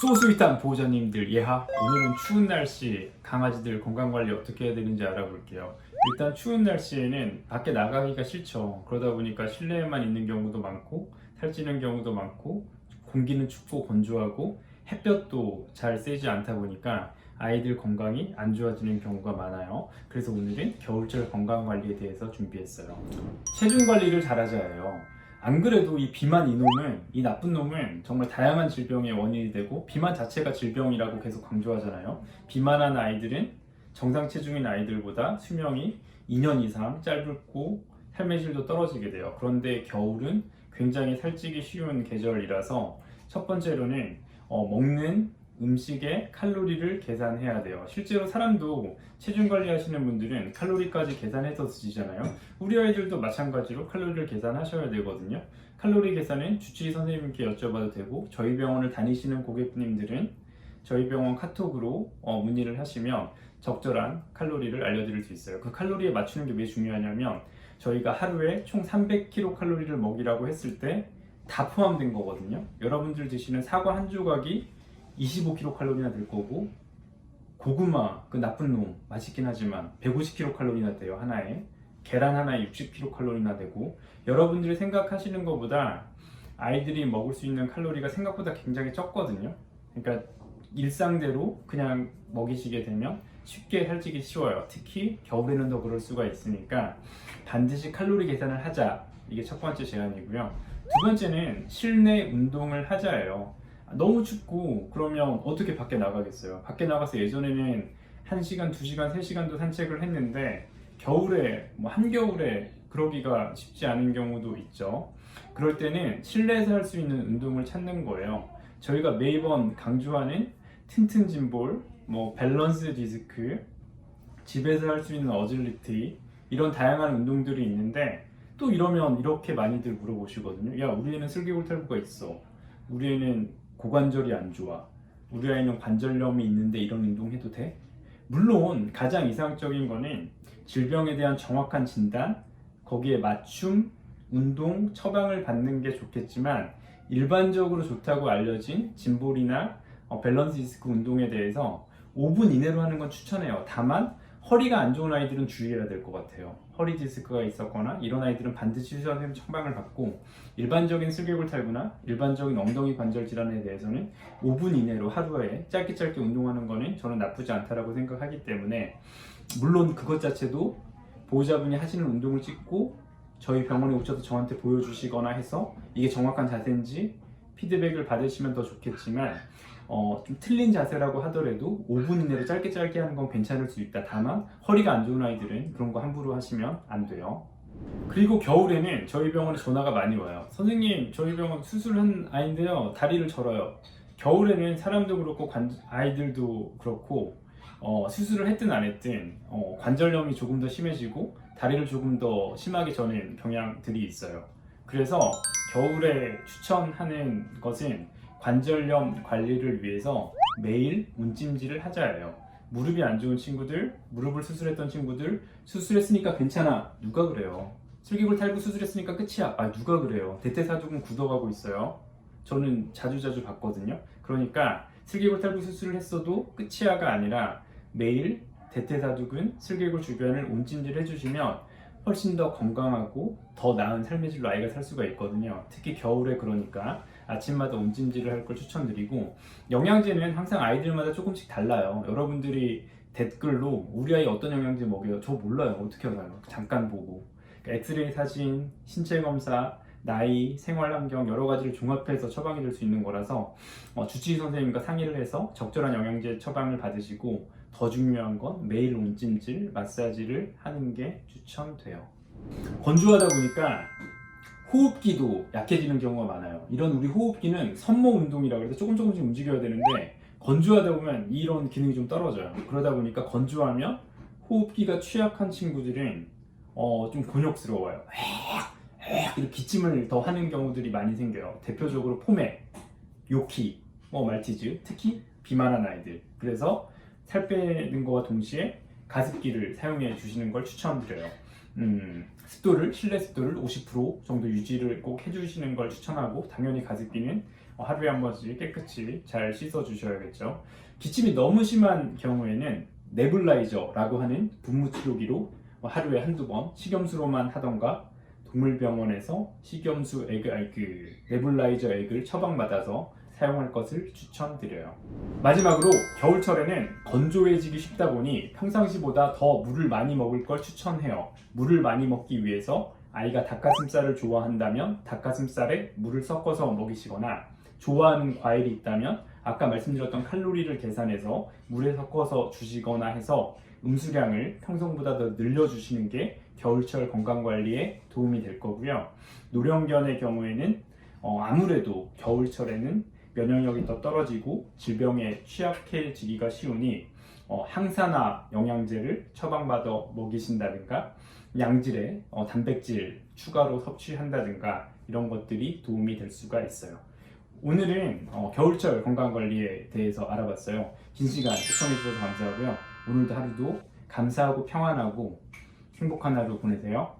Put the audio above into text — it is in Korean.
소스윗한 보호자님들 예하 오늘은 추운 날씨 강아지들 건강관리 어떻게 해야 되는지 알아볼게요. 일단 추운 날씨에는 밖에 나가기가 싫죠. 그러다 보니까 실내에만 있는 경우도 많고 살찌는 경우도 많고 공기는 춥고 건조하고 햇볕도 잘 세지 않다 보니까 아이들 건강이 안 좋아지는 경우가 많아요. 그래서 오늘은 겨울철 건강관리에 대해서 준비했어요. 체중 관리를 잘하자 해요 안 그래도 이 비만 이놈은 이 나쁜 놈은 정말 다양한 질병의 원인이 되고 비만 자체가 질병이라고 계속 강조하잖아요. 비만한 아이들은 정상 체중인 아이들보다 수명이 2년 이상 짧고 삶의 질도 떨어지게 돼요. 그런데 겨울은 굉장히 살찌기 쉬운 계절이라서 첫 번째로는 어, 먹는 음식의 칼로리를 계산해야 돼요. 실제로 사람도 체중 관리하시는 분들은 칼로리까지 계산해서 드시잖아요. 우리 아이들도 마찬가지로 칼로리를 계산하셔야 되거든요. 칼로리 계산은 주치의 선생님께 여쭤봐도 되고 저희 병원을 다니시는 고객님들은 저희 병원 카톡으로 어, 문의를 하시면 적절한 칼로리를 알려드릴 수 있어요. 그 칼로리에 맞추는 게 왜 중요하냐면 저희가 하루에 총 300kcal를 먹이라고 했을 때 다 포함된 거거든요. 여러분들 드시는 사과 한 조각이 25kcal나 될 거고 고구마 그 나쁜 놈 맛있긴 하지만 150kcal나 돼요 하나에. 계란 하나에 60kcal나 되고. 여러분들이 생각하시는 것보다 아이들이 먹을 수 있는 칼로리가 생각보다 굉장히 적거든요. 그러니까 일상대로 그냥 먹이시게 되면 쉽게 살찌기 쉬워요. 특히 겨울에는 더 그럴 수가 있으니까 반드시 칼로리 계산을 하자. 이게 첫 번째 제안이고요. 두 번째는 실내 운동을 하자예요 너무 춥고 그러면 어떻게 밖에 나가겠어요? 밖에 나가서 예전에는 1시간, 2시간, 3시간도 산책을 했는데 겨울에 뭐 한겨울에 그러기가 쉽지 않은 경우도 있죠. 그럴 때는 실내에서 할 수 있는 운동을 찾는 거예요. 저희가 매번 강조하는 튼튼 짐볼, 뭐 밸런스 디스크, 집에서 할 수 있는 어질리티 이런 다양한 운동들이 있는데 또 이러면 이렇게 많이들 물어보시거든요. 야 우리 애는 슬개골탈구가 있어. 우리 애는 고관절이 안 좋아. 우리 아이는 관절염이 있는데 이런 운동 해도 돼? 물론 가장 이상적인 거는 질병에 대한 정확한 진단, 거기에 맞춤, 운동, 처방을 받는 게 좋겠지만 일반적으로 좋다고 알려진 짐볼이나 어, 밸런스 디스크 운동에 대해서 5분 이내로 하는 건 추천해요. 다만 허리가 안 좋은 아이들은 주의해야 될 것 같아요. 허리 디스크가 있었거나 이런 아이들은 반드시 선생님 처방을 받고 일반적인 슬개골탈구나 일반적인 엉덩이 관절 질환에 대해서는 5분 이내로 하루에 짧게 짧게 운동하는 거는 저는 나쁘지 않다라고 생각하기 때문에 물론 그것 자체도 보호자분이 하시는 운동을 찍고 저희 병원에 오셔서 저한테 보여주시거나 해서 이게 정확한 자세인지 피드백을 받으시면 더 좋겠지만 어, 좀 틀린 자세라고 하더라도 5분 이내로 짧게 짧게 하는 건 괜찮을 수 있다. 다만 허리가 안 좋은 아이들은 그런 거 함부로 하시면 안 돼요. 그리고 겨울에는 저희 병원에 전화가 많이 와요. 선생님, 저희 병원 수술한 아이인데요. 다리를 절어요. 겨울에는 사람도 그렇고 관- 아이들도 그렇고 어, 수술을 했든 안 했든 어, 관절염이 조금 더 심해지고 다리를 조금 더 심하게 저는 경향들이 있어요. 그래서 겨울에 추천하는 것은 관절염 관리를 위해서 매일 운찜질을 하자예요. 무릎이 안 좋은 친구들, 무릎을 수술했던 친구들, 수술했으니까 괜찮아. 누가 그래요? 슬기골 탈구 수술했으니까 끝이야. 아, 누가 그래요? 대퇴사족은 굳어가고 있어요. 저는 자주자주 봤거든요. 그러니까 슬기골 탈구 수술을 했어도 끝이야가 아니라 매일 대퇴사족은 슬기골 주변을 온찜질 해주시면 훨씬 더 건강하고 더 나은 삶의 질로 아이가 살 수가 있거든요. 특히 겨울에 그러니까 아침마다 온찜질을 할 걸 추천드리고 영양제는 항상 아이들마다 조금씩 달라요. 여러분들이 댓글로 우리 아이 어떤 영양제 먹여요? 저 몰라요. 어떻게 알아요? 잠깐 보고 그러니까 엑스레이 사진, 신체 검사, 나이, 생활 환경 여러 가지를 종합해서 처방이 될 수 있는 거라서 어, 주치의 선생님과 상의를 해서 적절한 영양제 처방을 받으시고 더 중요한 건 매일 온찜질, 마사지를 하는 게 추천돼요. 건조하다 보니까 호흡기도 약해지는 경우가 많아요. 이런 우리 호흡기는 선모 운동이라고 해서 조금 조금씩 움직여야 되는데 건조하다 보면 이런 기능이 좀 떨어져요. 그러다 보니까 건조하면 호흡기가 취약한 친구들은 어, 좀 곤욕스러워요. 이렇게 기침을 더 하는 경우들이 많이 생겨요. 대표적으로 포메, 요키, 뭐 말티즈, 특히 비만한 아이들. 그래서 살 빼는 거와 동시에 가습기를 사용해 주시는 걸 추천드려요. 음, 습도를 실내 습도를 50% 정도 유지를 꼭 해주시는 걸 추천하고 당연히 가습기는 어, 하루에 한 번씩 깨끗이 잘 씻어 주셔야겠죠. 기침이 너무 심한 경우에는 네블라이저라고 하는 분무 치료기로 뭐 하루에 한두 번 식염수로만 하던가 동물병원에서 식염수 액, 아니 그 네블라이저 액을 처방받아서 사용할 것을 추천드려요. 마지막으로 겨울철에는 건조해지기 쉽다 보니 평상시보다 더 물을 많이 먹을 걸 추천해요. 물을 많이 먹기 위해서 아이가 닭가슴살을 좋아한다면 닭가슴살에 물을 섞어서 먹이시거나 좋아하는 과일이 있다면 아까 말씀드렸던 칼로리를 계산해서 물에 섞어서 주시거나 해서 음수량을 평소보다 더 늘려주시는 게 겨울철 건강 관리에 도움이 될 거고요. 노령견의 경우에는 어, 아무래도 겨울철에는 면역력이 더 떨어지고 질병에 취약해지기가 쉬우니 어, 항산화 영양제를 처방받아 먹이신다든가 양질의 어, 단백질 추가로 섭취한다든가 이런 것들이 도움이 될 수가 있어요. 오늘은 어, 겨울철 건강 관리에 대해서 알아봤어요. 긴 시간 시청해 주셔서 감사하고요. 오늘도 하루도 감사하고 평안하고 행복한 하루 보내세요.